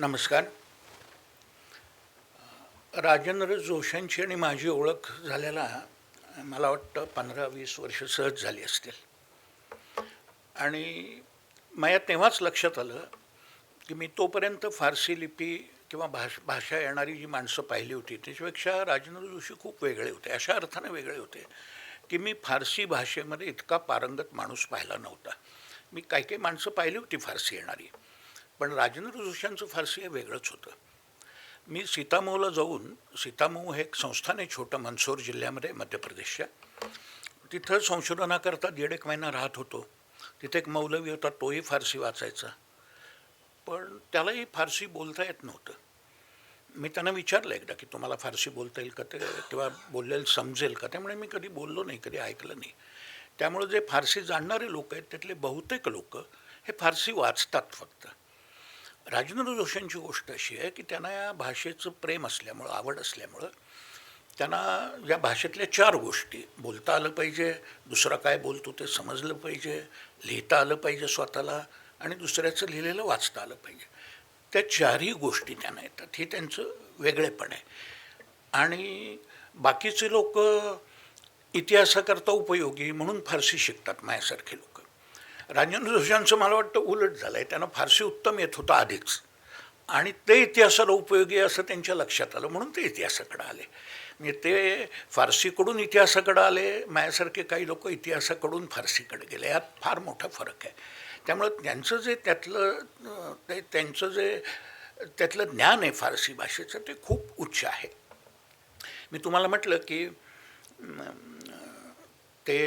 नमस्कार. राजेंद्र जोशांची आणि माझी ओळख झालेला मला वाटतं पंधरा वीस वर्ष सहज झाली असतील. आणि माझ्या तेव्हाच लक्षात आलं की मी तोपर्यंत फारसी लिपी किंवा भाष भाषा येणारी जी माणसं पाहिली होती त्याच्यापेक्षा राजेंद्र जोशी खूप वेगळे होते. अशा अर्थाने वेगळे होते की मी फारसी भाषेमध्ये इतका पारंगत माणूस पाहिला नव्हता. मी काही काही माणसं पाहिली होती फारसी येणारी. पण राजेंद्र जोशांचं फारसी हे वेगळंच होतं. मी सीतामऊला जाऊन सीतामऊ हे एक संस्थान आहे छोटं मंदसौर जिल्ह्यामध्ये मध्य प्रदेशच्या तिथं संशोधनाकरता दीड एक महिना राहत होतो. तिथे एक मौलवी होता तोही फारसी वाचायचा. पण त्यालाही फारसी बोलता येत नव्हतं. मी त्यांना विचारलं एकदा की तुम्हाला फारसी बोलता येईल का ते? किंवा बोललेलं समजेल का? त्यामुळे मी कधी बोललो नाही कधी ऐकलं नाही. त्यामुळे जे फारसी जाणणारे लोक आहेत त्यातले बहुतेक लोक हे फारसी वाचतात फक्त. राजेंद्र जोशींची गोष्ट अशी आहे की त्यांना या भाषेचं प्रेम असल्यामुळं आवड असल्यामुळं त्यांना या भाषेतल्या चार गोष्टी बोलता आलं पाहिजे दुसरा काय बोलतो ते समजलं पाहिजे लिहिता आलं पाहिजे स्वतःला आणि दुसऱ्याचं लिहिलेलं वाचता आलं पाहिजे. त्या चारही गोष्टी त्यांना येतात हे त्यांचं वेगळेपण आहे. आणि बाकीचे लोक इतिहासाकरता उपयोगी म्हणून फारसी शिकतात माझ्यासारखे लोक. राजेंद्र जोशांचं मला वाटतं उलट झालं आहे त्यांना फारशी उत्तम येत होतं आधीच. आणि ते इतिहासाला उपयोगी असं त्यांच्या लक्षात आलं. म्हणून ते इतिहासाकडे आले. म्हणजे ते फारसीकडून इतिहासाकडे आले. माझ्यासारखे काही लोक इतिहासाकडून फारसीकडे गेले. यात फार मोठा फरक आहे. त्यामुळं त्यांचं जे त्यातलं ते त्यांचं जे त्यातलं ज्ञान आहे फारसी भाषेचं ते खूप उच्च आहे. मी तुम्हाला म्हटलं की ते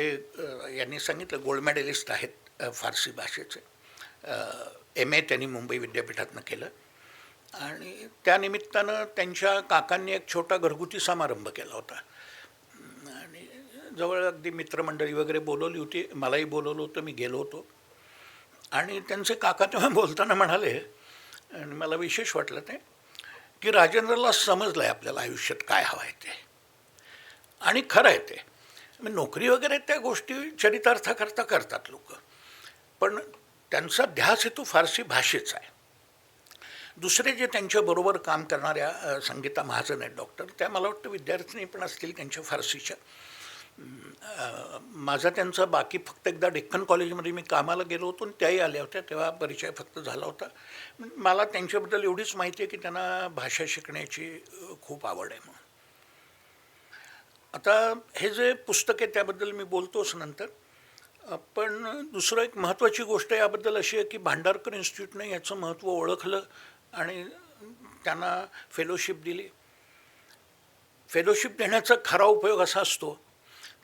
यांनी सांगितलं गोल्ड मेडलिस्ट आहेत. फारसी भाषेचे. एम ए त्यांनी मुंबई विद्यापीठातनं केलं. आणि त्यानिमित्तानं त्यांच्या काकांनी एक छोटा घरगुती समारंभ केला होता. आणि जवळ अगदी मित्रमंडळी वगैरे बोलवली होती. मलाही बोलवलं होतं. मी गेलो होतो. आणि त्यांचे काका तेव्हा बोलताना म्हणाले आणि मला विशेष वाटलं ते की राजेंद्रला समजलं आहे आपल्याला आयुष्यात काय हवं आहे ते. आणि खरं आहे ते. नोकरी वगैरे त्या गोष्टी चरितार्थाकरता करतात लोक. पण त्यांचा ध्यास हेतू फारसी भाषेचा आहे. दुसरे जे त्यांच्याबरोबर काम करणाऱ्या संगीता महाजन आहेत डॉक्टर त्या मला वाटतं विद्यार्थिनी पण असतील त्यांच्या फारसीच्या माझा त्यांचा बाकी फक्त एकदा डेक्कन कॉलेजमध्ये मी कामाला गेलो होतो आणि त्याही आल्या होत्या तेव्हा परिचय फक्त झाला होता. मला त्यांच्याबद्दल एवढीच माहिती आहे की त्यांना भाषा शिकण्याची खूप आवड आहे म्हणून. आता हे जे पुस्तक आहे त्याबद्दल मी बोलतोच नंतर. पण दुसरं एक महत्त्वाची गोष्ट याबद्दल अशी आहे की भांडारकर इन्स्टिट्यूटने याचं महत्त्व ओळखलं आणि त्यांना फेलोशिप दिली. फेलोशिप देण्याचा खरा उपयोग असा असतो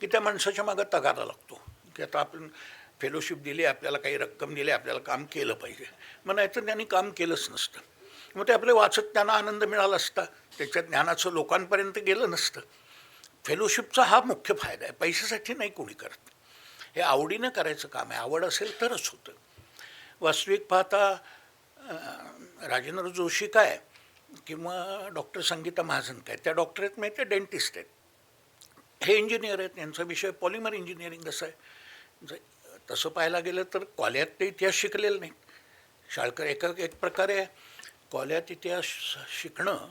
की त्या माणसाच्या मागं तगादा लागतो. की आता आपण फेलोशिप दिली आपल्याला काही रक्कम दिली आपल्याला काम केलं पाहिजे. मग नाहीतर त्यांनी काम केलंच नसतं. मग ते आपले वाचत त्यांना आनंद मिळाला असता त्याच्या ज्ञानाचं लोकांपर्यंत गेलं नसतं. फेलोशिपचा हा मुख्य फायदा आहे. पैशासाठी नाही कोणी करत. हे आवडीनं करायचं काम आहे. आवड असेल तरच होतं. वास्तविक पाहता राजेंद्र जोशी काय किंवा डॉक्टर संगीता महाजन काय त्या डॉक्टर आहेत माहिती आहे डेंटिस्ट आहेत. हे इंजिनियर आहेत यांचा विषय पॉलिमर इंजिनिअरिंग असं आहे. ज- तसं पाहायला गेलं तर कॉल्यात ते इतिहास शिकलेलं नाही शाळकर एका एक प्रकारे कॉल्यात इतिहास शिकणं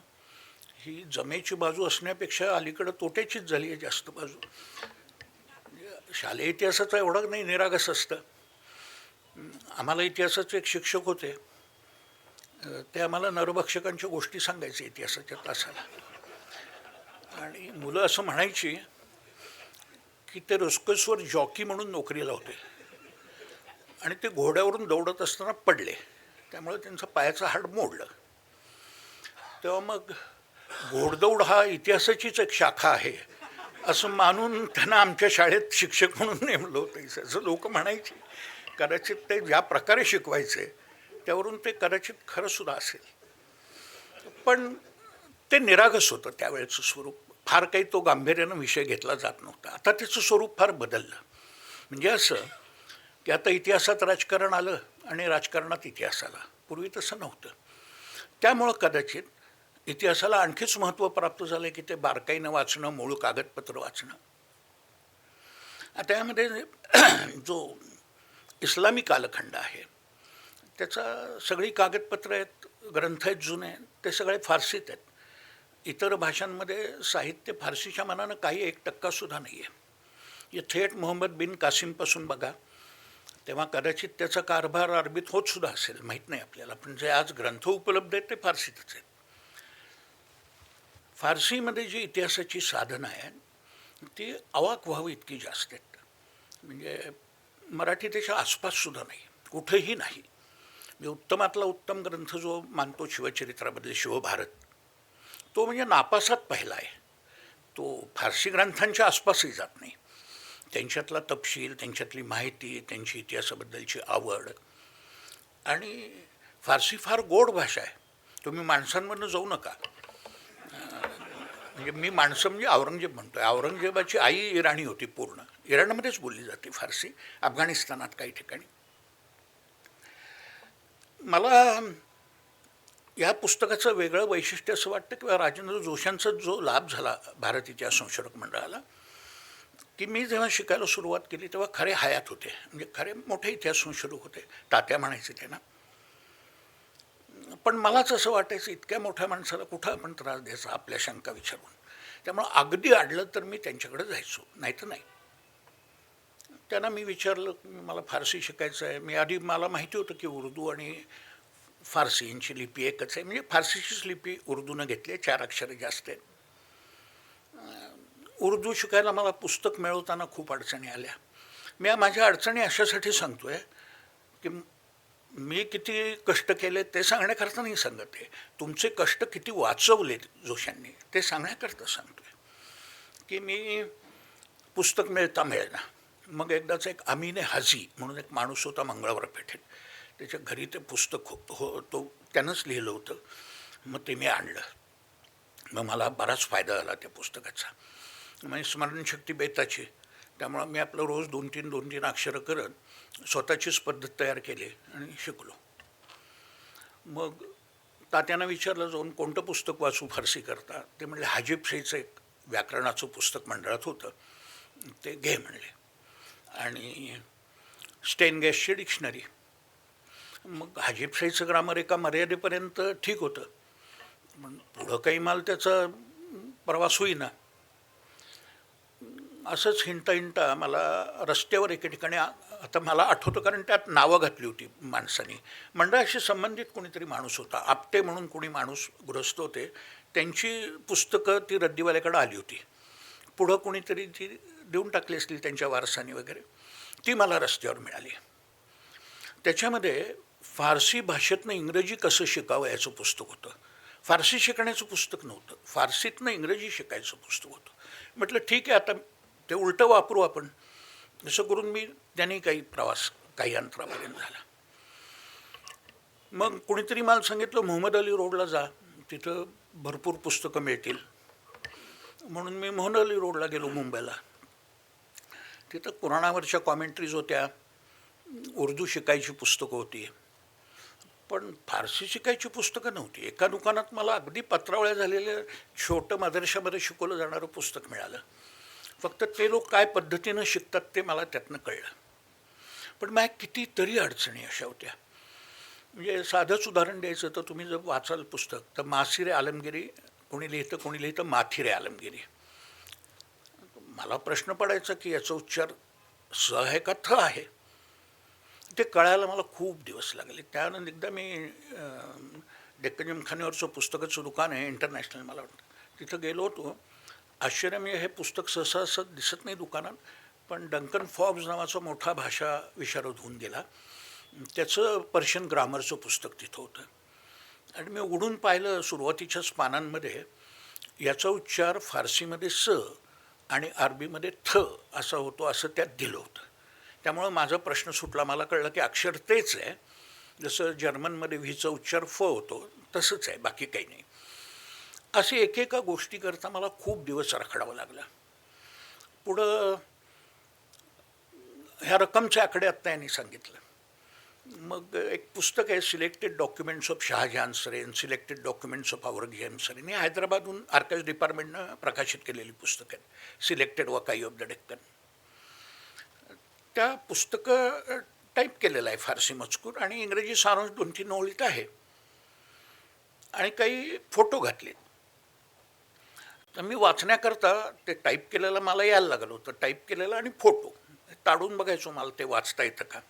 ही जमेची बाजू असण्यापेक्षा अलीकडं तोट्याचीच झाली आहे जास्त बाजू. शालेय इतिहासाचं एवढं नाही निरागस असतं. आम्हाला इतिहासाचे एक शिक्षक होते. ते आम्हाला नरभक्षकांच्या गोष्टी सांगायचे इतिहासाच्या तासाला. आणि मुलं असं म्हणायची की ते रस्कसवर जॉकी म्हणून नोकरीला होते. आणि ते घोड्यावरून दौडत असताना पडले. त्यामुळे त्यांचं पायाचं हाड मोडलं. तेव्हा मग घोडदौड हा इतिहासाचीच एक शाखा आहे. असं मानून त्यांना आमच्या शाळेत शिक्षक म्हणून नेमलं होतं. असं लोक म्हणायचे कदाचित ते ज्या प्रकारे शिकवायचे त्यावरून ते कदाचित खरंसुद्धा असेल. पण ते निरागस होतं त्यावेळेचं स्वरूप. फार काही तो गांभीर्यानं विषय घेतला जात नव्हता. आता त्याचं स्वरूप फार बदललं. म्हणजे असं की आता इतिहासात राजकारण आलं आणि राजकारणात इतिहास आला. पूर्वी तसं नव्हतं. त्यामुळं कदाचित इतिहासाला आणखीच महत्त्व प्राप्त झालं की ते बारकाईनं वाचणं मूळ कागदपत्र वाचणं. आता यामध्ये जो इस्लामी कालखंड आहे त्याचा सगळी कागदपत्रं आहेत ग्रंथ आहेत जुने ते सगळे फारसीत आहेत. इतर भाषांमध्ये साहित्य फारसीच्या मनानं काही एक टक्कासुद्धा नाही आहे हे थेट मोहम्मद बिन कासिमपासून बघा तेव्हा कदाचित त्याचा कारभार अरबीत होत सुद्धा असेल माहीत नाही आपल्याला पण जे आज ग्रंथ उपलब्ध आहेत ते फारसीतच आहेत. फारसीमध्ये जी इतिहासाची साधनं आहेत ती अवाक व्हावी इतकी जास्त आहेत. म्हणजे मराठी त्याच्या आसपाससुद्धा नाही कुठेही नाही. म्हणजे उत्तमातला उत्तम ग्रंथ जो मानतो शिवचरित्राबद्दल शिवभारत तो म्हणजे नापासात पहिला आहे. तो फारसी ग्रंथांच्या आसपासही जात नाही. त्यांच्यातला तपशील त्यांच्यातली माहिती त्यांची इतिहासाबद्दलची आवड. आणि फारसी फार गोड भाषा आहे. तुम्ही माणसांमधनं जाऊ नका. म्हणजे मी माणसं म्हणजे औरंगजेब म्हणतोय. औरंगजेबाची आई इराणी होती पूर्ण. इराणमध्येच बोलली जाते फारसी. अफगाणिस्तानात काही ठिकाणी. मला या पुस्तकाचं वेगळं वैशिष्ट्य असं वाटतं किंवा राजेंद्र जोशांचा जो लाभ झाला भारत इतिहास संशोधक मंडळाला की मी जेव्हा शिकायला सुरुवात केली तेव्हा खरे हयात होते. म्हणजे खरे मोठे इतिहास संशोधक होते. तात्या म्हणायचे त्यांना. पण मलाच असं वाटायचं इतक्या मोठ्या माणसाला कुठं आपण त्रास द्यायचा आपल्या शंका विचारून. त्यामुळं अगदी अडलं तर मी त्यांच्याकडे जायचो नाही तर नाही. त्यांना मी विचारलं की मला फारसी शिकायचं आहे. मी आधी मला माहिती होतं की उर्दू आणि फारसी यांची लिपी एकच आहे. म्हणजे फारसीचीच लिपी उर्दूनं घेतली आहे चार अक्षरं जास्त आहेत. उर्दू शिकायला मला पुस्तक मिळवताना खूप अडचणी आल्या. मी या माझ्या अडचणी अशासाठी सांगतो आहे की मी किती कष्ट केले ते सांगण्याकरता नाही सांगत आहे. तुमचे कष्ट किती वाचवले जोशांनी ते सांगण्याकरता सांगतो आहे की मी पुस्तक मिळता मिळेना. मग एकदाच एक अमिने हाजी म्हणून एक माणूस होता मंगळवार पेठेत त्याच्या घरी ते पुस्तक हो हो तो त्यानंच लिहिलं होतं. मग ते मी आणलं. मग मला बराच फायदा झाला त्या पुस्तकाचा. म्हणजे स्मरणशक्ती बेताची. त्यामुळं मी आपलं रोज दोन तीन दोन तीन अक्षरं करत स्वतःचीच पद्धत तयार केली आणि शिकलो. मग तात्यांना विचारलं जाऊन कोणतं पुस्तक वाचू फारसी करता? ते म्हणले हाजीब एक व्याकरणाचं पुस्तक मंडळात होतं. ते घे म्हणले. आणि स्टेन गॅसची डिक्शनरी. मग हाजीब शाहीचं ग्रामर एका मर्यादेपर्यंत ठीक होतं. पण पुढं काही माल त्याचा प्रवास होईना असंच हिंडता हिंडता मला रस्त्यावर एके ठिकाणी आता मला आठवतं कारण त्यात नावं घातली होती माणसाने. म्हणजे मंडळाशी संबंधित कोणीतरी माणूस होता. आपटे म्हणून कोणी माणूस ग्रस्त होते. त्यांची पुस्तकं ती रद्दीवाल्याकडं आली होती. पुढं कोणीतरी ती देऊन टाकली असतील त्यांच्या वारसाने वगैरे ती मला रस्त्यावर मिळाली. त्याच्यामध्ये फारसी भाषेतनं इंग्रजी कसं शिकावं याचं पुस्तक होतं. फारसी शिकण्याचं पुस्तक नव्हतं. फारसीतनं इंग्रजी शिकायचं पुस्तक होतं. म्हटलं ठीक आहे आता ते उलटं वापरू आपण. असं करून मी त्यांनी काही प्रवास काही अंतरापर्यंत झाला. मग कुणीतरी मला सांगितलं मोहम्मद अली रोडला जा. तिथं भरपूर पुस्तकं मिळतील. म्हणून मी मोहन अली रोडला गेलो मुंबईला. तिथं कुराणावरच्या कॉमेंट्रीज होत्या. उर्दू शिकायची पुस्तकं होती. पण फारसी शिकायची पुस्तकं नव्हती. एका दुकानात मला अगदी पत्रावळ्या झालेलं छोटं मदरशामध्ये शिकवलं जाणारं पुस्तक मिळालं. फक्त ते लोक काय पद्धतीनं शिकतात ते मला त्यातनं कळलं. पण माझ्या कितीतरी अडचणी अशा होत्या. म्हणजे साधंच उदाहरण द्यायचं तर तुम्ही जर वाचाल पुस्तक तर मासिरे आलमगिरी कोणी लिहितं कोणी लिहितं माथिरे आलमगिरी. मला प्रश्न पडायचा की याचा उच्चार स आहे का? थ आहे. ते कळायला मला खूप दिवस लागले. त्यानंतर एकदा मी डेक्कन जिमखान्यावरचं पुस्तकाचं दुकान आहे इंटरनॅशनल मला वाटतं. तिथं गेलो होतो. आश्चर्यमय हे पुस्तक सहसा असं दिसत नाही दुकानात पण डंकन फॉब्स नावाचा मोठा भाषा विशारद होऊन गेला. त्याचं पर्शियन ग्रामरचं पुस्तक तिथं होतं. आणि मी उघडून पाहिलं सुरुवातीच्याच पानांमध्ये याचा उच्चार फारसीमध्ये स आणि अरबीमध्ये थ असा होतो असं त्यात दिलं होतं. त्यामुळं माझा प्रश्न सुटला. मला कळलं की अक्षर तेच आहे. जसं जर्मनमध्ये व्हीचा उच्चार फ होतो तसंच आहे. बाकी काही नाही. असे एकेका गोष्टीकरता मला खूप दिवस रखडावं लागला. पुढं ह्या रक्कमच्या आकडे आत्ता यांनी सांगितलं. मग एक पुस्तक आहे सिलेक्टेड डॉक्युमेंट्स ऑफ शहाजहान सरेन सिलेक्टेड डॉक्युमेंट्स ऑफ औरंगजेब सरेन हे. हैदराबादहून आर्काइव्स डिपार्टमेंटनं प्रकाशित केलेली पुस्तकं आहेत सिलेक्टेड वकाई ऑफ द डेक्कन त्या पुस्तकं टाईप केलेलं आहे फारसी मजकूर आणि इंग्रजी सारांश दोन तीन ओळीत आहे. आणि काही फोटो घातलेत. तर मी वाचण्याकरता ते टाईप केलेलं मला यायला लागलं होतं. टाईप केलेलं आणि फोटो. ताडून बघायचो मला ते वाचता येतं का?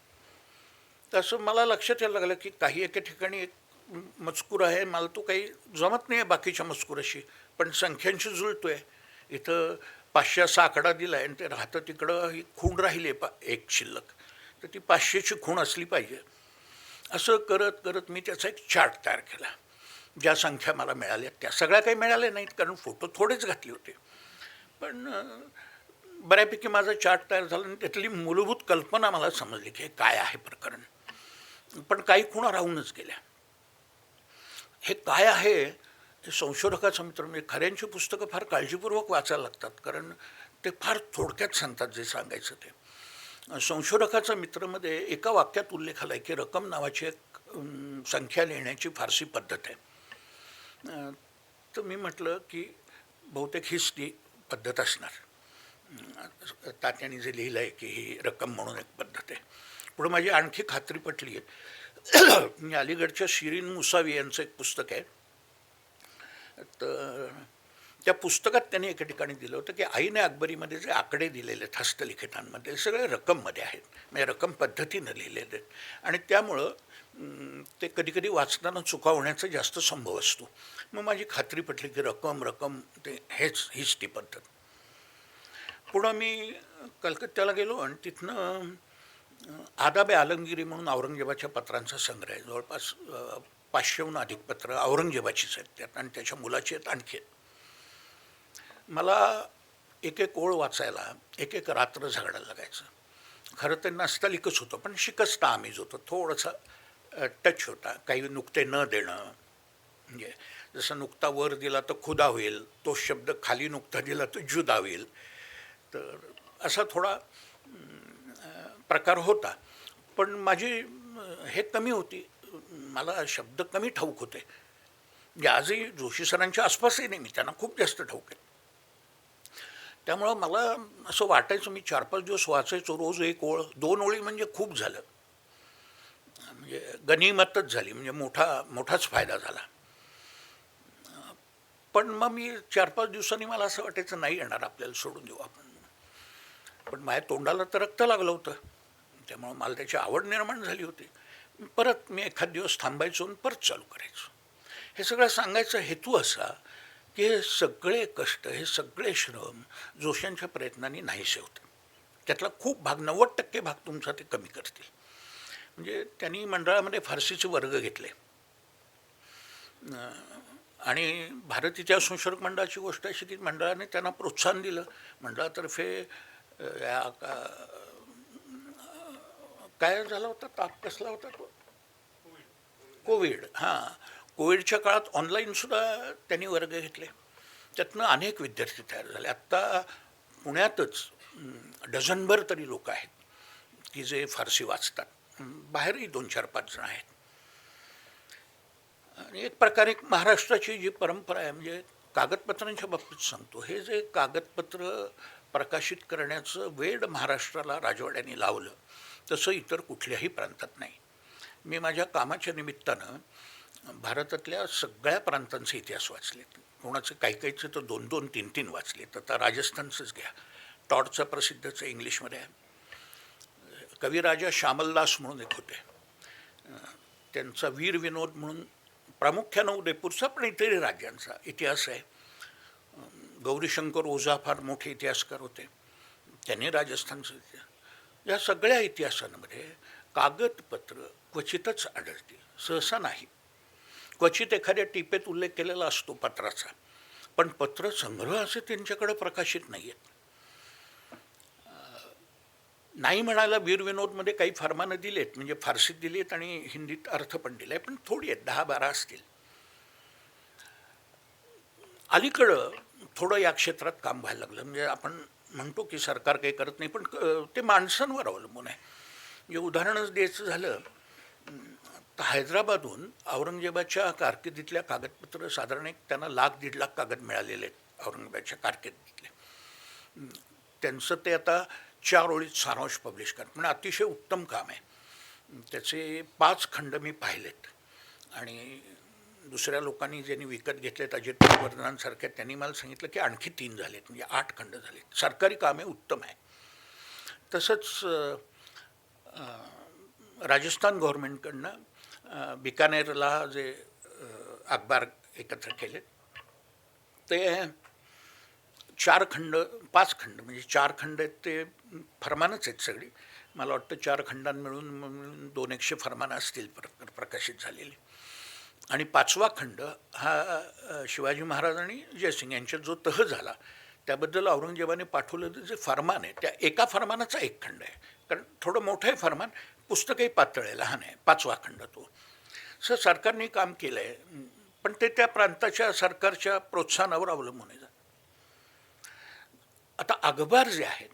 तसं मला लक्षात यायला लागलं की काही एके ठिकाणी एक मजकूर आहे. मला तो काही जमत नाही आहे बाकीच्या मजकुराशी. पण संख्यांशी जुळतो आहे इथं पाचशे असा आकडा दिला आहे आणि ते राहतं तिकडं. ही खूण राहिली आहे पा एक शिल्लक. तर ती पाचशेची खूण असली पाहिजे. असं करत करत मी त्याचा एक चार्ट तयार केला. ज्या संख्या मला मिळाल्या त्या सगळ्या काही मिळाल्या नाहीत कारण फोटो थोडेच घातले होते. पण बऱ्यापैकी माझा चार्ट तयार झाला आणि त्यातली मूलभूत कल्पना मला समजली की हे काय आहे प्रकरण. पण काही खुणा राहूनच गेल्या. हे काय आहे हे संशोधकाचं मित्र म्हणजे खऱ्यांची पुस्तकं फार काळजीपूर्वक वाचायला लागतात कारण ते फार थोडक्यात सांगतात जे सांगायचं ते. संशोधकाचा मित्रमध्ये एका वाक्यात उल्लेख आला आहे की रक्कम नावाची एक संख्या लिहिण्याची फारसी पद्धत आहे. तर मी म्हटलं की बहुतेक हीच ती पद्धत असणार. अं, तात्याने जे लिहिलं आहे की ही रक्कम म्हणून एक पद्धत आहे. पुढे माझी आणखी खात्री पटली आहे. मी अलीगडच्या शिरीन मुसावी यांचं एक पुस्तक आहे. तर त्या पुस्तकात त्यांनी एका ठिकाणी दिलं होतं की आईने अकबरीमध्ये जे आकडे दिलेले आहेत हस्तलिखितांमध्ये सगळे रक्कममध्ये आहेत. म्हणजे रक्कम पद्धतीनं लिहिलेले आहेत. आणि त्यामुळं ते कधीकधी वाचताना चुका होण्याचा जास्त संभव असतो. मग माझी खात्री पटली की रक्कम रक्कम ते हेच हीच ती पद्धत. पुढं मी कलकत्त्याला गेलो आणि तिथनं आदाबे आलमगिरी म्हणून औरंगजेबाच्या पत्रांचा संग्रह आहे. जवळपास पाचशेहून अधिक पत्र औरंगजेबाचीच आहेत त्यात आणि त्याच्या मुलाची आहेत आणखी आहेत मला एक एक ओळ वाचायला एक एक रात्र झगडायला लागायचं. खरं तर नस्तलिकच होतं पण शिकस्ता आम्हीच होतो थोडंसं टच होता काही नुकते न देणं. म्हणजे जसं नुकता वर दिला तर खुदा होईल तो शब्द खाली नुकता दिला तर जुदा होईल. तर असा थोडा प्रकार होता. पण माझी हे कमी होती. मला शब्द कमी ठाऊक होते. म्हणजे आजही जोशी सरांच्या आसपासही नाही मी त्यांना खूप जास्त ठाऊक आहे. त्यामुळं मला असं वाटायचं मी चार पाच दिवस वाचायचो रोज एक ओळ दोन ओळी म्हणजे खूप झालं. म्हणजे गनिमतच झाली म्हणजे मोठा मोठाच फायदा झाला. पण मग मी चार पाच दिवसांनी मला असं वाटायचं नाही येणार आपल्याला सोडून देऊ आपण. पण माझ्या तोंडाला तर रक्त लागलं होतं. त्यामुळं मला त्याची आवड निर्माण झाली होती. परत मी एखाद दिवस थांबायचो आणि परत चालू करायचो. हे सगळं सांगायचा हेतू असा की हे सगळे कष्ट हे सगळे श्रम जोशांच्या प्रयत्नांनी नाहीसे होते. त्यातला खूप भाग नव्वद टक्के भाग तुमचा ते कमी करतील. म्हणजे त्यांनी मंडळामध्ये फारसीचे वर्ग घेतले. आणि भारत इतिहास संशोधक मंडळाची गोष्ट अशी की मंडळाने त्यांना प्रोत्साहन दिलं. मंडळातर्फे या का- काय झाला होता? ताप कसला होता तो? कोविड. हां. कोविडच्या काळात ऑनलाईनसुद्धा त्यांनी वर्ग घेतले. त्यातनं अनेक विद्यार्थी तयार झाले. आत्ता पुण्यातच डझनभर तरी लोक आहेत की जे फारसी वाचतात. बाहेरही दोन चार पाच जण आहेत. आणि एक प्रकारे एक महाराष्ट्राची जी परंपरा आहे म्हणजे कागदपत्रांच्या बाबतीत सांगतो हे जे कागदपत्र प्रकाशित करण्याचं वेड महाराष्ट्राला राजवाड्याने लावलं तसं इतर कुठल्याही प्रांतात नाही. मी माझ्या कामाच्या निमित्तानं भारतातल्या सगळ्या प्रांतांचे इतिहास वाचलेत. कोणाचे काही काहीचे तर दोन दोन तीन तीन वाचलेत. आता राजस्थानचंच घ्या. टॉडचं प्रसिद्धच इंग्लिशमध्ये आहे. कविराजा श्यामलदास म्हणून एक होते. त्यांचा वीर विनोद म्हणून प्रामुख्यानं उदयपूरचा पण इतरही राज्यांचा इतिहास आहे. गौरीशंकर ओझा फार मोठे इतिहासकार होते. त्यांनी राजस्थानचा इतिहास या सगळ्या इतिहासांमध्ये कागदपत्र क्वचितच आढळतील. सहसा नाही. क्वचित एखाद्या टिपेत उल्लेख केलेला असतो पत्राचा पण पत्र संग्रह असे त्यांच्याकडे प्रकाशित नाही आहेत नाही म्हणायला वीरविनोदमध्ये काही काही फरमानं आहेत म्हणजे फारसीत आहेत आणि हिंदीत अर्थ पण दिलाय पण थोडी आहेत दहा बारा असतील. अलीकडं थोडं या क्षेत्रात काम व्हायला लागलं. म्हणजे आपण म्हणतो की सरकार काही करत नाही पण क- ते माणसांवर अवलंबून आहे. म्हणजे उदाहरणच द्यायचं झालं तर हैदराबादहून औरंगजेबाच्या कारकिर्दीतल्या कागदपत्र साधारण एक त्यांना लाख दीड लाख कागद मिळालेले आहेत औरंगजेबाच्या कारकिर्दीतले. त्यांचं ते आता चार ओळीत सारांश पब्लिश कर म्हणजे अतिशय उत्तम काम आहे. त्याचे पाच खंड मी पाहिलेत. आणि दुसऱ्या लोकांनी ज्यांनी विकत घेतलेत अजित पटवर्धनांसारख्या त्यांनी मला सांगितलं की आणखी तीन झालेत म्हणजे आठ खंड झालेत. सरकारी कामे उत्तम आहे. तसंच राजस्थान गव्हर्मेंटकडनं बिकानेरला जे अखबार एकत्र केले ते चार खंड पाच खंड म्हणजे चार खंड आहेत ते फरमानच आहेत सगळी. मला वाटतं चार खंडां मिळून दोन एकशे फरमानं असतील प्र प्रकाशित झालेली. आणि पाचवा खंड हा शिवाजी महाराज आणि जयसिंग यांच्यात जो तह झाला त्याबद्दल औरंगजेबाने पाठवलेलं जे फरमान आहे त्या एका फरमानाचा एक खंड आहे. कारण थोडं मोठं आहे फरमान पुस्तकही पातळ आहे लहान आहे पाचवा खंड तो. सर सरकारने काम केलं आहे पण ते त्या प्रांताच्या सरकारच्या प्रोत्साहनावर अवलंबून आहे. आता अखबार जे आहेत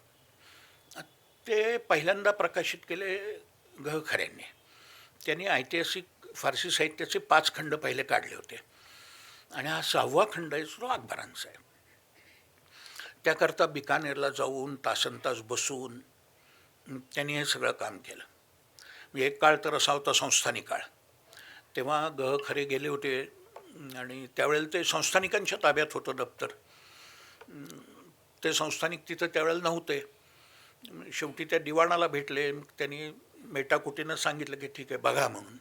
ते पहिल्यांदा प्रकाशित केले ग खऱ्यांनी. त्यांनी ऐतिहासिक फारसी साहित्याचे पाच खंड पहिले काढले होते. आणि हा सहावा खंड आहे जो अकबरांचा आहे त्याकरता बिकानेरला जाऊन तासन तास बसून त्यांनी हे सगळं काम केलं. म्हणजे एक काळ तर असा होता संस्थानी काळ. तेव्हा ग खरे गेले होते आणि त्यावेळेला ते संस्थानिकांच्या ताब्यात होतं दप्तर. ते संस्थानिक तिथं त्यावेळेला नव्हते. शेवटी त्या दिवाणाला भेटले. मग त्यांनी मेटाकुटीनं सांगितलं की ठीक आहे बघा म्हणून.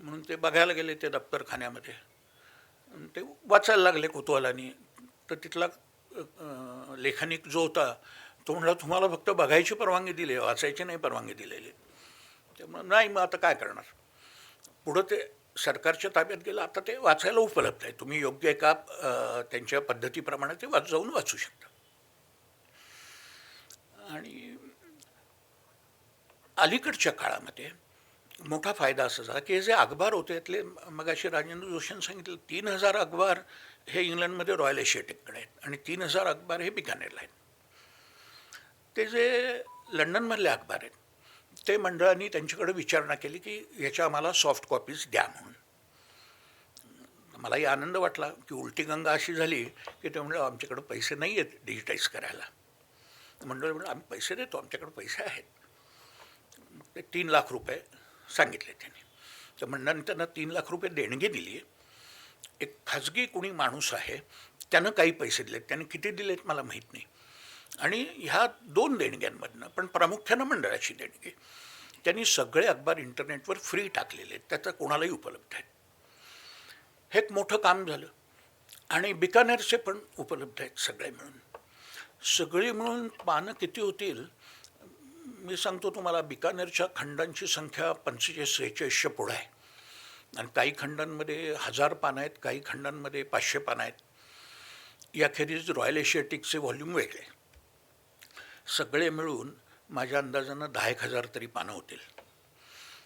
म्हणून ते बघायला गेले ते दप्तरखान्यामध्ये. ते वाचायला लागले कुतूहलानी तर तिथला लेखनिक जो होता तो म्हणला तुम्हाला फक्त बघायची परवानगी दिली आहे, वाचायची नाही परवानगी दिलेली त्यामुळे नाही मग आता काय करणार? पुढं ते सरकारच्या ताब्यात गेलं. आता ते वाचायला उपलब्ध आहे. तुम्ही योग्य एका त्यांच्या पद्धतीप्रमाणे ते वाच जाऊन वाचू शकता. आणि अलीकडच्या काळामध्ये मोठा फायदा असा झाला की हे जे अखबार होते त्यातले मगाशी राजेंद्र जोशींनी सांगितलं तीन हजार अखबार हे इंग्लंडमध्ये रॉयल एशियाटिककडे आहेत आणि तीन हजार अखबार हे बिकानेरला आहेत. ते जे लंडनमधले अखबार आहेत ते मंडळांनी त्यांच्याकडे विचारणा केली की याच्या आम्हाला सॉफ्ट कॉपीज द्या म्हणून. मलाही आनंद वाटला की उलटी गंगा अशी झाली की ते म्हणलं आमच्याकडे पैसे नाही आहेत डिजिटाईज करायला. मंडळ म्हणून आम्ही पैसे देतो आमच्याकडे पैसे आहेत. ते तीन लाख रुपये सांगितले त्यांनी. तर मंडळाने त्यांना तीन लाख रुपये देणगी दिली. एक खाजगी कोणी माणूस आहे त्यानं काही पैसे दिलेत. त्याने किती दिलेत मला माहीत नाही. आणि ह्या दोन देणग्यांमधनं पण प्रामुख्यानं मंडळाची देणगी. त्यांनी सगळे अखबार इंटरनेटवर फ्री टाकलेले आहेत. त्याचा कोणालाही उपलब्ध आहेत हे एक मोठं काम झालं. आणि बिकानेरचे पण उपलब्ध आहेत सगळे मिळून. सगळी मिळून पानं किती होतील? मी सांगतो तुम्हाला बिकानेरच्या खंडांची संख्या पंचेचाळीस सेहेचाळीसशे पुढं आहे. आणि काही खंडांमध्ये हजार पानं आहेत काही खंडांमध्ये पाचशे पानं आहेत. याखेरीज रॉयल एशियाटिकचे व्हॉल्यूम वेगळे. सगळे मिळून माझ्या अंदाजानं दहा एक हजार तरी पानं होतील.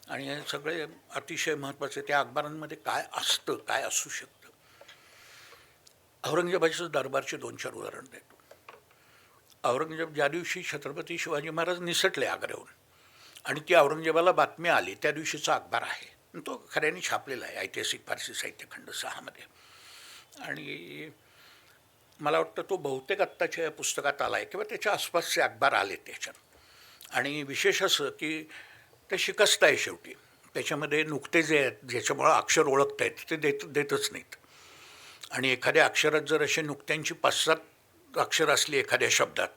आणि हे सगळे अतिशय महत्त्वाचे त्या अखबारांमध्ये काय असतं काय असू शकतं? औरंगजेबाच्या दरबारचे दोन चार उदाहरण देतो. औरंगजेब ज्या दिवशी छत्रपती शिवाजी महाराज निसटले आग्र्याहून आणि ती औरंगजेबाला बातमी आली त्या दिवशीचा अखबार आहे. तो खऱ्याने छापलेला आहे ऐतिहासिक फारसी साहित्य खंड सहामध्ये. आणि मला वाटतं तो बहुतेक आत्ताच्या या पुस्तकात आला आहे किंवा त्याच्या आसपासचे अखबार आले त्याच्यात. आणि विशेष असं की ते शिकस्त आहे शेवटी. त्याच्यामध्ये नुकते जे आहेत ज्याच्यामुळं अक्षर ओळखत आहेत ते देत देतच नाहीत. आणि एखाद्या अक्षरात जर असे नुकत्यांची पाच सात अक्षर असली एखाद्या शब्दात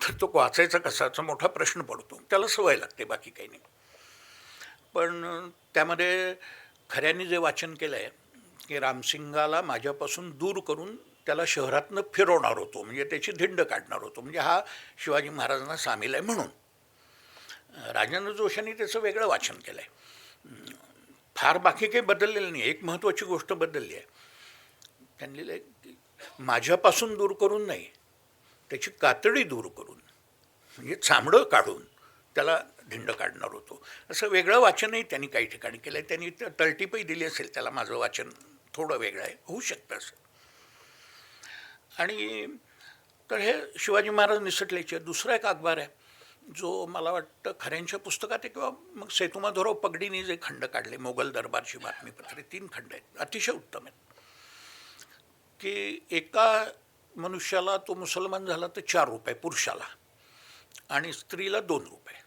तर तो वाचायचा कसाचा मोठा प्रश्न पडतो. त्याला सवय लागते बाकी काही नाही. पण त्यामध्ये खऱ्यांनी जे वाचन केलं आहे की रामसिंगाला माझ्यापासून दूर करून त्याला शहरातनं फिरवणार होतो म्हणजे त्याची धिंड काढणार होतो म्हणजे हा शिवाजी महाराजांना सामील आहे म्हणून. राजेंद्र जोशांनी त्याचं वेगळं वाचन केलं आहे फार बाकी काही बदललेलं नाही. एक महत्त्वाची गोष्ट बदलली आहे. त्यांनी लिहिलं माझ्यापासून दूर करून नाही त्याची कातडी दूर करून म्हणजे चामडं काढून त्याला धिंड काढणार होतो. असं वेगळं वाचनही त्यांनी काही ठिकाणी केलं आहे त्यांनी तळटीपही दिली असेल त्याला माझं वाचन थोडं वेगळं आहे. होऊ शकतं असं. आणि तर हे शिवाजी महाराज निसटल्याचे. दुसरा एक अखबार आहे जो मला वाटतं खऱ्यांच्या पुस्तकात आहे किंवा मग सेतुमाधवराव पगडीने जे खंड काढले मोगल दरबारची बातमीपत्रे तीन खंड आहेत. अतिशय उत्तम आहेत. की एका मनुष्याला तो मुसलमान झाला तर चार रुपये पुरुषाला आणि स्त्रीला दोन रुपये.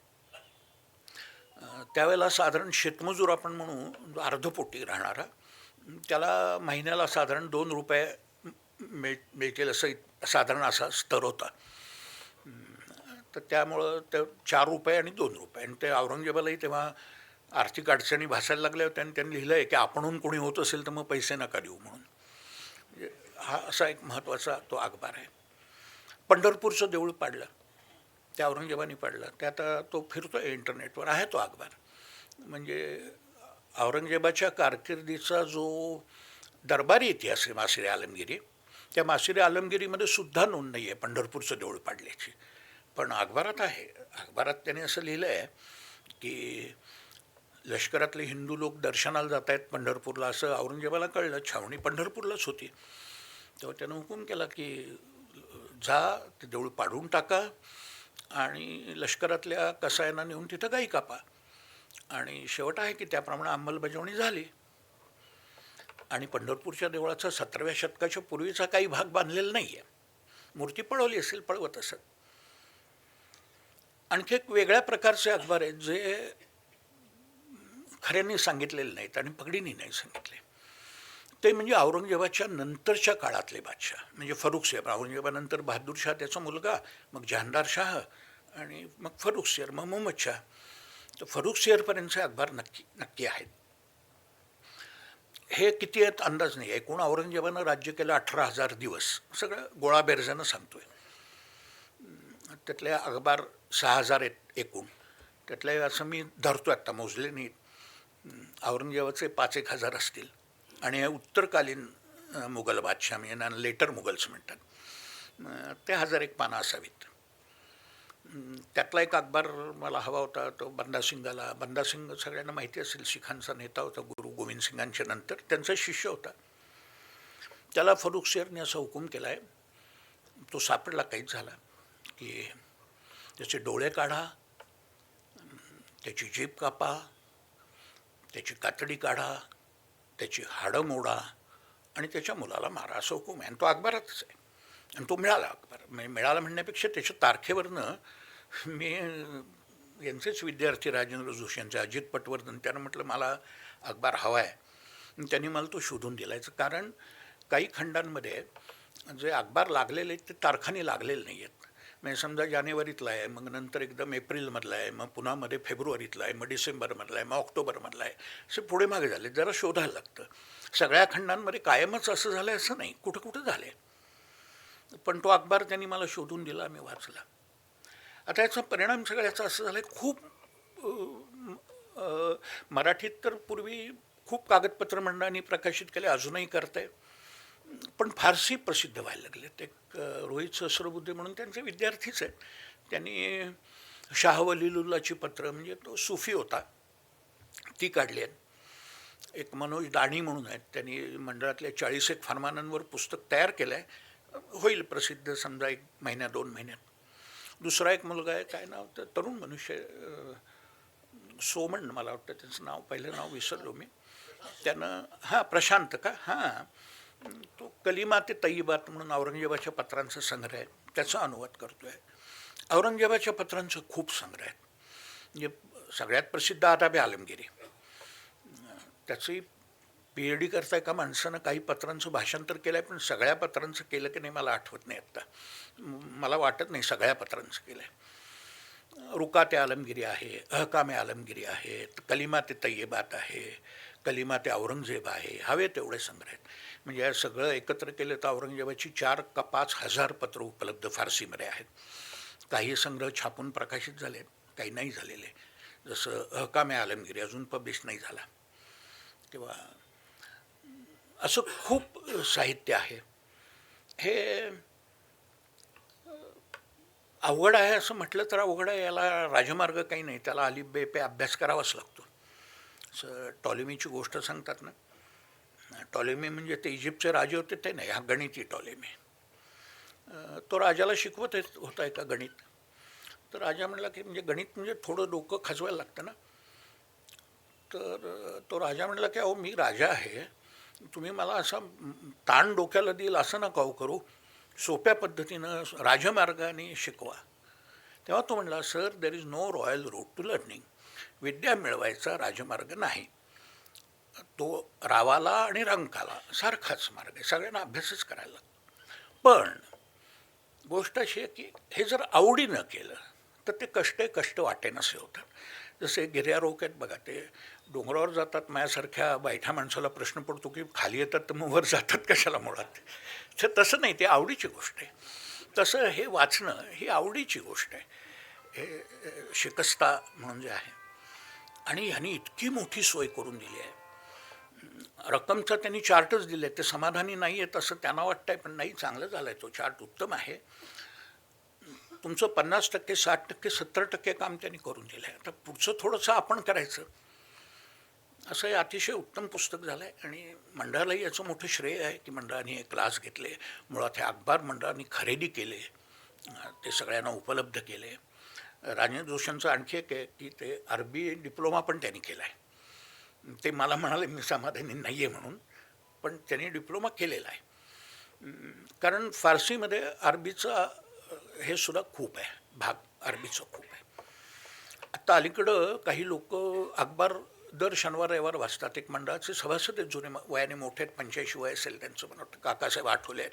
त्यावेळेला साधारण शेतमजूर आपण म्हणू अर्धपोटी राहणारा त्याला महिन्याला साधारण दोन रुपये मिळ मिळतील असं साधारण असा स्तर होता. तर त्यामुळं ते चार रुपये आणि दोन रुपये. आणि ते औरंगजेबालाही तेव्हा आर्थिक अडचणी भासायला लागल्या होत्या आणि त्यांनी लिहिलं आहे की आपणहून कोणी होत असेल तर मग पैसे नका देऊ म्हणून. हा असा एक महत्त्वाचा तो अखबार आहे. पंढरपूरचं देऊळ पाडलं त्या औरंगजेबाने पाडलं ते आता तो फिरतो आहे इंटरनेटवर आहे तो अखबार म्हणजे औरंगजेबाच्या कारकिर्दीचा जो दरबारी इतिहास आहे मासिरे आलमगिरी त्या मासिरे आलमगिरीमध्ये सुद्धा नोंद नाही आहे पंढरपूरचं देऊळ पाडल्याची. पण अखबारात आहे. अखबारात त्याने असं लिहिलं आहे की लष्करातले हिंदू लोक दर्शनाला जात आहेत पंढरपूरला असं औरंगजेबाला कळलं. छावणी पंढरपूरलाच होती. तेव्हा त्यानं हुकूम केला की जा ते देऊळ पाडून टाका आणि लष्करातल्या कसायांना नेऊन तिथं गाई कापा. आणि शेवट आहे की त्याप्रमाणे अंमलबजावणी झाली. आणि पंढरपूरच्या देवळाचा सतराव्या शतकाच्या पूर्वीचा काही भाग बांधलेला नाही आहे मूर्ती पळवली असेल पळवत असत आणखी एक वेगळ्या प्रकारचे अखबार आहेत जे खऱ्यांनी सांगितलेले नाहीत आणि पगडीने नाही सांगितले. ते म्हणजे औरंगजेबाच्या नंतरच्या काळातले बादशाह. म्हणजे फरुखसेर औरंगजेबानंतर बहादूर शाह त्याचा मुलगा मग जहानदार शाह आणि मग फरुखसियर मग मोहम्मद शाह. तर फरुखसियरपर्यंतचे अखबार नक्की नक्की आहेत. हे किती आहेत अंदाज नाही. एकूण औरंगजेबानं राज्य केलं अठरा हजार दिवस. सगळं गोळा बेरजानं सांगतोय. त्यातले अखबार सहा हजार आहेत एकूण. त्यातले असं मी धरतो आत्ता मोजले नाही औरंगजेबाचे पाच एक हजार असतील. आणि उत्तरकालीन मुघल बादशाह म्हणजे यांना लेटर मुघल्स म्हणतात ते हजार एक पानं असावीत. त्यातला एक अखबार मला हवा होता तो बंदा सिंगाला. बंदा सिंग सगळ्यांना माहिती असेल शिखांचा नेता होता गुरु गोविंद सिंगांच्या नंतर. त्यांचा शिष्य होता. त्याला फरुख शेरने असा हुकूम केला आहे तो सापडला काहीच झाला की त्याचे डोळे काढा त्याची जीप कापा त्याची कातडी काढा त्याची हाडं मोडा आणि त्याच्या मुलाला मारा. असं हुकूम आहे. आणि तो अकबरातच आहे. आणि तो मिळाला अकबर. म्हणजे मिळाला म्हणण्यापेक्षा त्याच्या तारखेवरनं मी यांचेच विद्यार्थी राजेंद्र जोशी यांचे अजित पटवर्धन त्यानं म्हटलं मला अखबार हवा आहे. त्यांनी मला तो शोधून दिलायचं. कारण काही खंडांमध्ये जे अखबार लागलेले आहेत ते तारखाने लागलेले नाही आहेत म्हणजे समजा जानेवारीतला आहे मग नंतर एकदम एप्रिलमधला आहे मग पुन्हा मध्ये फेब्रुवारीतला आहे मग डिसेंबरमधला आहे मग ऑक्टोबरमधला आहे. असे पुढे मागे झाले जरा शोधायला लागतं. सगळ्या खंडांमध्ये कायमच असं झालं आहे असं नाही कुठं कुठं झाले पण तो अखबार त्यांनी मला शोधून दिला मी वाचला. आता याचा परिणाम सगळ्याचा असं झाला खूप मराठीत तर पूर्वी खूप कागदपत्र मंडळांनी प्रकाशित केले अजूनही करत आहे पण फारसी प्रसिद्ध व्हायला लागले एक रोहित सहस्रबुद्धे म्हणून त्यांचे विद्यार्थीच आहेत. त्यांनी शाहवलीलुल्लाची पत्र म्हणजे तो सुफी होता ती काढली आहेत. एक मनोज दाणी म्हणून आहेत. त्यांनी मंडळातल्या चाळीस एक फरमानांवर पुस्तक तयार केलं आहे होईल प्रसिद्ध समजा एक महिन्या दोन महिन्यात. दुसरा एक मुलगा आहे काय नाव तर तरुण मनुष्य सोमण मला वाटतं त्याचं नाव पहिलं नाव विसरलो मी. त्यानं हां प्रशांत का? हां. तो कलिमा ते तय्यबात म्हणून औरंगजेबाच्या पत्रांचा संग्रह आहे. त्याचा अनुवाद करतो आहे औरंगजेबाच्या पत्रांचं खूप संग्रह आहेत म्हणजे सगळ्यात प्रसिद्ध आदाबे आलमगिरी. त्याचंही पी एच डी करता एका माणसानं काही पत्रांचं भाषांतर केलं आहे पण सगळ्या पत्रांचं केलं की नाही मला आठवत नाही आत्ता. मला वाटत नाही सगळ्या पत्रांचं केलं आहे रुका ते आलमगिरी आहे अहकामे आलमगिरी आहेत कलिमा ते तय्यबात आहे कलिमा ते औरंगजेब आहे हवे तेवढे संग्रह आहेत. म्हणजे या सगळं एकत्र केलं तर औरंगजेबाची चार का पाच हजार पत्र उपलब्ध फारसीमध्ये आहेत. काही संग्रह छापून प्रकाशित झाले काही नाही झालेले. जसं अहकामे आलमगिरी अजून पब्लिश नाही झाला. किंवा असं खूप साहित्य आहे. हे अवघड आहे असं म्हटलं तर अवघड आहे. याला राजमार्ग काही नाही. त्याला अलिफ बेपे अभ्यास करावाच लागतो. असं टॉलेमीची गोष्ट सांगतात ना. टॉलेमी म्हणजे ते इजिप्तचे राजे होते ते नाही. हा गणिती टॉलेमी. तो राजाला शिकवत येत होता एका गणित. तर राजा म्हणला की म्हणजे गणित म्हणजे थोडं डोकं खचवायला लागतं ना. तर तो राजा म्हणला की अहो मी राजा आहे. तुम्ही मला असा ताण डोक्याला देईल असं नका हो करू. सोप्या पद्धतीनं राजमार्गाने शिकवा. तेव्हा तो म्हणला sir there is no royal road to learning विद्या मिळवायचा राजमार्ग नाही. तो रावाला आणि रंकाला सारखाच मार्ग आहे. सगळ्यांना अभ्यासच करायला लागतो. पण गोष्ट अशी आहे की हे जर आवडीनं केलं तर ते कष्ट कष्ट वाटेनसे होतात. जसे गिर्यारोग आहेत बघा ते डोंगरावर जातात माझ्यासारख्या बैठ्या माणसाला प्रश्न पडतो की खाली येतात तर मग वर जातात कशाला मुळात? तर तसं नाही ते आवडीची गोष्ट आहे. तसं हे वाचणं ही आवडीची गोष्ट आहे. हे शिकस्ता म्हणून जे आहे. आणि ह्यांनी इतकी मोठी सोय करून दिली आहे. रक्कमचं त्यांनी चार्टच दिले ते समाधानी नाही आहेत असं त्यांना वाटतं आहे पण नाही चांगलं झालं आहे तो चार्ट उत्तम आहे. तुमचं पन्नास टक्के साठ टक्के सत्तर टक्के काम त्यांनी करून दिलं आहे आता पुढचं थोडंसं आपण करायचं. असं हे अतिशय उत्तम पुस्तक झालं आहे आणि मंडळालाही याचं मोठं श्रेय आहे की मंडळाने हे क्लास घेतले. मुळात हे अखबार मंडळाने खरेदी केले. ते सगळ्यांना उपलब्ध केले. राजेंद्र जोशांचं आणखी एक आहे की ते अरबी डिप्लोमा पण त्यांनी केला आहे ते मला म्हणाले मी समाधानी नाही आहे म्हणून. पण त्यांनी डिप्लोमा केलेला आहे. कारण फारसीमध्ये अरबीचा हे सुद्धा खूप आहे. भाग अरबीचा खूप आहे. आत्ता अलीकडं काही लोक अखबार दर शनिवार रविवार वाचतात एक मंडळाचे सभासद आहेत जुने वयाने मोठे आहेत पंच्याऐंशी वय असेल त्यांचं मला वाटतं काकासाहेब आठवले आहेत.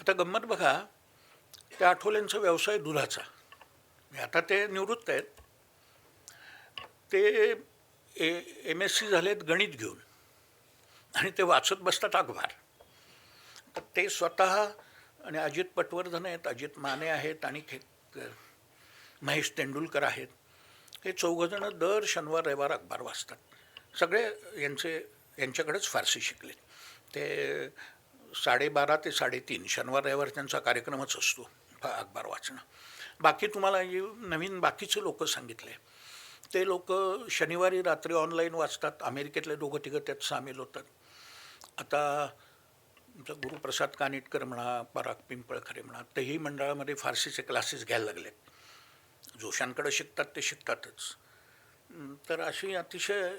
आता गंमत बघा त्या आठवल्यांचा व्यवसाय दुधाचा. आता ते निवृत्त आहेत. ते ए एम एस सी झालेत गणित घेऊन. आणि ते वाचत बसतात अखबार. तर ते स्वतः आणि अजित पटवर्धन आहेत अजित माने आहेत आणि खे महेश तेंडुलकर आहेत. हे चौघजणं दर शनिवार रविवार अखबार वाचतात. सगळे यांचे यांच्याकडेच फारसी शिकले. ते साडेबारा ते साडेतीन शनिवार रविवार त्यांचा कार्यक्रमच असतो अखबार वाचणं. बाकी तुम्हाला जे नवीन बाकीचे लोक सांगितले. ते लोक शनिवारी रात्री ऑनलाईन वाचतात. अमेरिकेतले दोघं तिघं त्यात सामील होतात. आता आमचा गुरुप्रसाद कानिटकर म्हणा पराग पिंपळखरे म्हणा तेही मंडळामध्ये फारसीचे क्लासेस घ्यायला लागलेत. जोशांकडे शिकतात ते शिकतातच. तर अशी अतिशय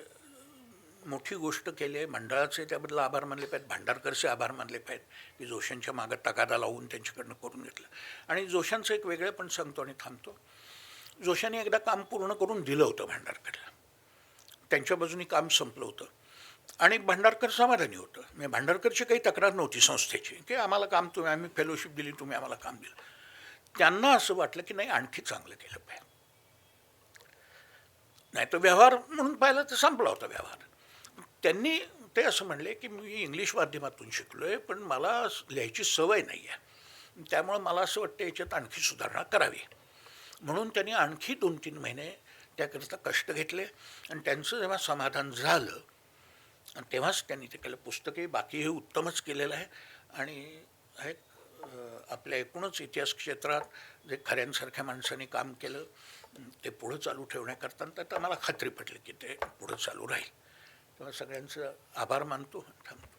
मोठी गोष्ट केली आहे. मंडळाचे त्याबद्दल आभार मानले पाहिजेत. भांडारकरचे आभार मानले पाहिजेत की जोशांच्या मागं तगादा लावून त्यांच्याकडनं करून घेतलं. आणि जोशांचं एक वेगळं पण सांगतो आणि थांबतो. जोशांनी एकदा काम पूर्ण करून दिलं होतं भांडारकरला. त्यांच्या बाजूनी काम संपलं होतं. आणि भांडारकर समाधानी होतं. म्हणजे भांडारकरची काही तक्रार नव्हती संस्थेची की आम्हाला काम तुम्ही आम्ही फेलोशिप दिली तुम्ही आम्हाला काम दिलं. त्यांना असं वाटलं की नाही आणखी चांगलं केलं पाहिजे. नाही तर व्यवहार म्हणून पाहिलं तर संपला होता व्यवहार. त्यांनी ते असं म्हणले की मी इंग्लिश माध्यमातून शिकलो आहे पण मला लिहायची सवय नाही आहे त्यामुळं मला असं वाटतं याच्यात आणखी सुधारणा करावी. म्हणून त्यांनी आणखी दोन तीन महिने त्याकरिता कष्ट घेतले आणि त्यांचं जेव्हा समाधान झालं आणि तेव्हाच त्यांनी ते केलं. पुस्तकही बाकी हे उत्तमच केलेलं आहे आणि हे आपल्या एकूणच इतिहास क्षेत्रात जे खऱ्यांसारख्या माणसांनी काम केलं ते पुढं चालू ठेवण्याकरता तर मला खात्री पटली की ते पुढं चालू राहील. तेव्हा सगळ्यांचं आभार मानतो. थांबतो